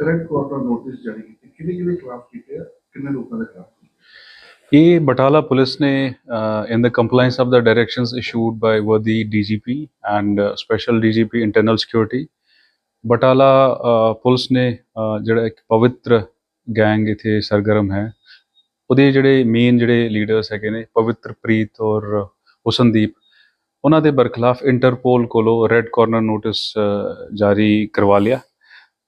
Red corner notice ਜਾਰੀ ਕੀਤੇ। ਕਿਹਦੇ ਕਿਹਦੇ ਖਿਲਾਫ ਕੀਤੇ ਆ? ਕਿੰਨੇ ਲੋਕਾਂ ਦੇ ਖਿਲਾਫ ਇਹ ਬਟਾਲਾ ਪੁਲਿਸ ਨੇ in the compliance of the directions issued by ਵਰਦੀ DGP and special DGP internal security Batala police ਨੇ ਜਿਹੜਾ ਇੱਕ ਪਵਿੱਤਰ ਗੈਂਗ ਇਥੇ ਸਰਗਰਮ ਹੈ। ਉਹਦੇ ਜਿਹੜੇ ਮੇਨ ਜਿਹੜੇ ਲੀਡਰਸ ਹੈਗੇ ਨੇ, ਪਵਿੱਤਰ ਪ੍ਰੀਤ ਔਰ ਹੁਸਨਦੀਪ, ਉਹਨਾਂ ਦੇ ਬਰਖਲਾਫ ਇੰਟਰਪੋਲ ਕੋਲੋਂ ਰੈੱਡ ਕਾਰਨਰ ਨੋਟਿਸ ਜਾਰੀ ਕਰਵਾ ਲਿਆ।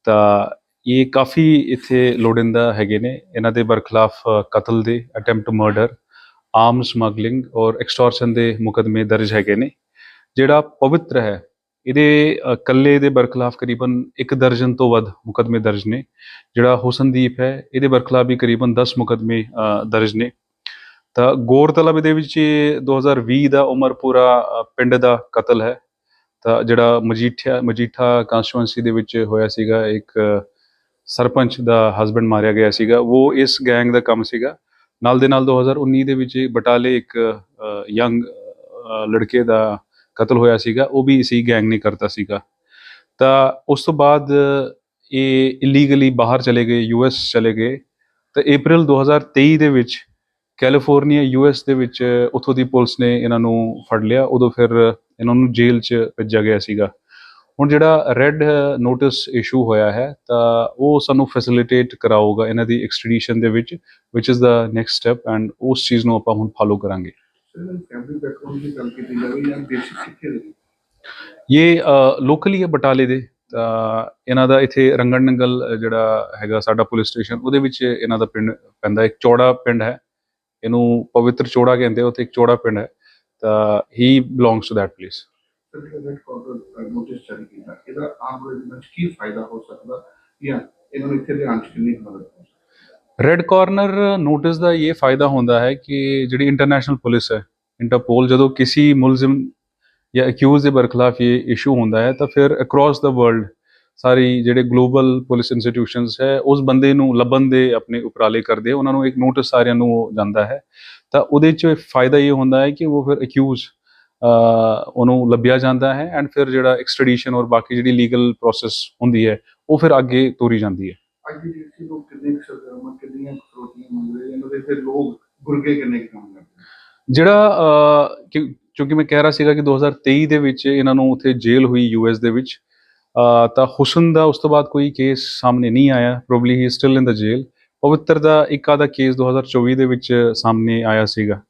ਤਾਂ ਇਹ ਕਾਫੀ ਇੱਥੇ ਲੋੜਿੰਦਾ ਹੈਗੇ ਨੇ। ਇਹਨਾਂ ਦੇ ਬਰਖਲਾਫ ਕਤਲ ਦੇ ਅਟੈਂਪਟ ਮਰਡਰ ਆਰਮ ਸਮਗਲਿੰਗ ਔਰ ਐਕਸਟੋਰਸ਼ਨ ਦੇ ਮੁਕਦਮੇ ਦਰਜ ਹੈਗੇ ਨੇ। ਜਿਹੜਾ ਪਵਿੱਤਰ ਹੈ ਇਹਦੇ ਅ, ਕੱਲੇ ਦੇ ਬਰਖਲਾਫ ਕਰੀਬਨ ਇੱਕ ਦਰਜਨ ਤੋਂ ਵੱਧ ਮੁਕਦਮੇ ਦਰਜ ਨੇ। ਜਿਹੜਾ ਹੁਸਨਦੀਪ ਹੈ ਇਹਦੇ ਬਰਖਲਾਫ ਵੀ ਕਰੀਬਨ 10 ਮੁਕਦਮੇ ਦਰਜ ਨੇ। ਤਾਂ ਗੌਰਤਲਬ ਇਹਦੇ ਵਿੱਚ ਇਹ 2020 ਦਾ ਉਮਰਪੁਰਾ ਪਿੰਡ ਦਾ ਕਤਲ ਹੈ। ਤਾਂ ਜਿਹੜਾ ਮਜੀਠਾ ਮਜੀਠਾ ਕਨਸਟੀਟੂਐਂਸੀ ਦੇ ਵਿੱਚ ਹੋਇਆ ਸੀਗਾ ਇੱਕ ਸਰਪੰਚ ਦਾ ਹਸਬੰਡ ਮਾਰਿਆ ਗਿਆ ਸੀਗਾ, ਉਹ ਇਸ ਗੈਂਗ ਦਾ ਕੰਮ ਸੀਗਾ। ਨਾਲ ਦੇ ਨਾਲ 2019 ਦੇ ਵਿੱਚ ਬਟਾਲੇ ਇੱਕ ਯੰਗ ਲੜਕੇ ਦਾ ਕਤਲ ਹੋਇਆ ਸੀਗਾ, ਉਹ ਵੀ ਇਸੀ ਗੈਂਗ ਨੇ ਕਰਤਾ ਸੀਗਾ। ਤਾਂ ਉਸ ਤੋਂ ਬਾਅਦ ਇਹ ਇਲੀਗਲੀ ਬਾਹਰ ਚਲੇ ਗਏ ਯੂਐਸ ਚਲੇ ਗਏ। ਤਾਂ April 2023 ਦੇ ਵਿੱਚ ਕੈਲੀਫੋਰਨੀਆ ਯੂਐਸ ਦੇ ਵਿੱਚ ਉੱਥੋਂ ਦੀ ਪੁਲਿਸ ਨੇ ਇਹਨਾਂ ਨੂੰ ਫੜ ਲਿਆ। ਉਦੋਂ ਫਿਰ ਇਹਨਾਂ ਨੂੰ ਜੇਲ੍ਹ 'ਚ ਭੇਜਿਆ ਗਿਆ ਸੀਗਾ। ਹੁਣ ਜਿਹੜਾ ਰੈੱਡ ਨੋਟਿਸ ਇਸ਼ੂ ਹੋਇਆ ਹੈ, ਤਾਂ ਉਹ ਸਾਨੂੰ ਫੈਸਿਲਿਟੇਟ ਕਰਾਊਗਾ ਇਹਨਾਂ ਦੀ ਐਕਸਟ੍ਰੈਡੀਸ਼ਨ ਦੇ ਵਿੱਚ ਵਿਚ is the next step and ਉਸ ਚੀਜ਼ ਨੂੰ ਆਪਾਂ ਹੁਣ ਫਾਲੋ ਕਰਾਂਗੇ। ਫੈਮਿਲੀ ਬੈਕਗ੍ਰਾਉਂਡ ਦੀ ਗੱਲ ਕੀਤੀ ਜਾਵੇ ਜਾਂ ਬੇਸਿਕ ਸਿੱਖਿਆ ਦੀ ਇਹ ਲੋਕਲੀ ਹੈ ਬਟਾਲੇ ਦੇ, ਤਾਂ ਇਹਨਾਂ ਦਾ ਇੱਥੇ ਰੰਗਣ ਨੰਗਲ ਜਿਹੜਾ ਹੈਗਾ ਸਾਡਾ ਪੁਲਿਸ ਸਟੇਸ਼ਨ ਉਹਦੇ ਵਿੱਚ ਇਹਨਾਂ ਦਾ ਪਿੰਡ ਪੈਂਦਾ, ਇੱਕ ਚੌੜਾ ਪਿੰਡ ਹੈ। ਇਹਨੂੰ ਪਵਿੱਤਰ ਚੌੜਾ ਕਹਿੰਦੇ ਉੱਥੇ ਇੱਕ ਚੌੜਾ ਪਿੰਡ ਹੈ। ਤਾਂ ਹੀ belongs to that place sir notice ਜਾਰੀ ਕੀਤਾ। ਇਹਦਾ ਆਮ ਲੋਕਾਂ ਨੂੰ ਕੀ ਫਾਇਦਾ ਹੋ ਸਕਦਾ ਜਾਂ ਇਹਨਾਂ ਨੂੰ ਇੱਥੇ ਲਿਆਉਣ 'ਚ ਕਿੰਨੀ ਮਦਦ ਹੋ ਸਕਦੀ? ਰੈੱਡ ਕਾਰਨਰ ਨੋਟਿਸ ਦਾ ਇਹ ਫਾਇਦਾ ਹੁੰਦਾ ਹੈ ਕਿ ਜਿਹੜੀ ਇੰਟਰਨੈਸ਼ਨਲ ਪੁਲਿਸ ਹੈ ਇੰਟਰਪੋਲ ਜਦੋਂ ਕਿਸੇ ਮੁਲਜ਼ਮ ਜਾਂ ਅਕਿਊਜ਼ ਦੇ ਬਰਖਲਾਫ ਇਹ ਇਸ਼ੂ ਹੁੰਦਾ ਹੈ, ਤਾਂ ਫਿਰ ਅਕ੍ਰੋਸ ਦਾ ਵਰਲਡ ਸਾਰੀ ਜਿਹੜੇ ਗਲੋਬਲ ਪੁਲਿਸ ਇੰਸਟੀਟਿਊਸ਼ਨਸ ਹੈ, ਉਸ ਬੰਦੇ ਨੂੰ ਲੱਭਣ ਦੇ ਆਪਣੇ ਉਪਰਾਲੇ ਕਰਦੇ ਉਹਨਾਂ ਨੂੰ ਇੱਕ ਨੋਟਿਸ ਸਾਰਿਆਂ ਨੂੰ ਜਾਂਦਾ ਹੈ। ਤਾਂ ਉਹਦੇ 'ਚ ਫਾਇਦਾ ਇਹ ਹੁੰਦਾ ਹੈ ਕਿ ਉਹ ਫਿਰ ਅਕਿਊਜ਼ ਉਹਨੂੰ ਲੱਭਿਆ ਜਾਂਦਾ ਹੈ ਐਂਡ ਫਿਰ ਜਿਹੜਾ ਐਕਸਟ੍ਰੈਡੀਸ਼ਨ ਔਰ ਬਾਕੀ ਜਿਹੜੀ ਲੀਗਲ ਪ੍ਰੋਸੈਸ ਹੁੰਦੀ ਹੈ ਉਹ ਫਿਰ ਅੱਗੇ ਤੋਰੀ ਜਾਂਦੀ ਹੈ। ਅੱਜ ਦੀ ਡੇਟ 'ਚ ਲੋਕ ਕਿੰਨੇ ਕੁ ਸਰਗਰਮ ਕਿੰਨੀਆਂ ਕੁ ਫਰੋਤੀਆਂ ਮੰਗ ਰਹੇ ਇਹਨਾਂ ਦੇ ਫਿਰ ਲੋਕ ਗੁਰਗੇ ਕਿੰਨੇ ਕੁ ਕੰਮ ਕਰਦੇ ਜਿਹੜਾ ਕਿਉਂਕਿ ਮੈਂ ਕਹਿ ਰਿਹਾ ਸੀਗਾ ਕਿ 2023 ਦੇ ਵਿੱਚ ਇਹਨਾਂ ਨੂੰ ਉੱਥੇ ਜੇਲ੍ਹ ਹੋਈ ਯੂਐਸ ਦੇ ਵਿੱਚ। ਤਾਂ ਹੁਸਨ ਦਾ ਉਸ ਤੋਂ ਬਾਅਦ ਕੋਈ ਕੇਸ ਸਾਹਮਣੇ ਨਹੀਂ ਆਇਆ ਪ੍ਰੋਬਬਲੀ ਹੀ ਸਟਿਲ ਇਨ ਦਾ ਜੇਲ੍ਹ ਪਵਿੱਤਰ ਦਾ ਇੱਕ ਆਦਾ ਕੇਸ 2024 ਦੇ ਵਿੱਚ ਸਾਹਮਣੇ ਆਇਆ ਸੀਗਾ।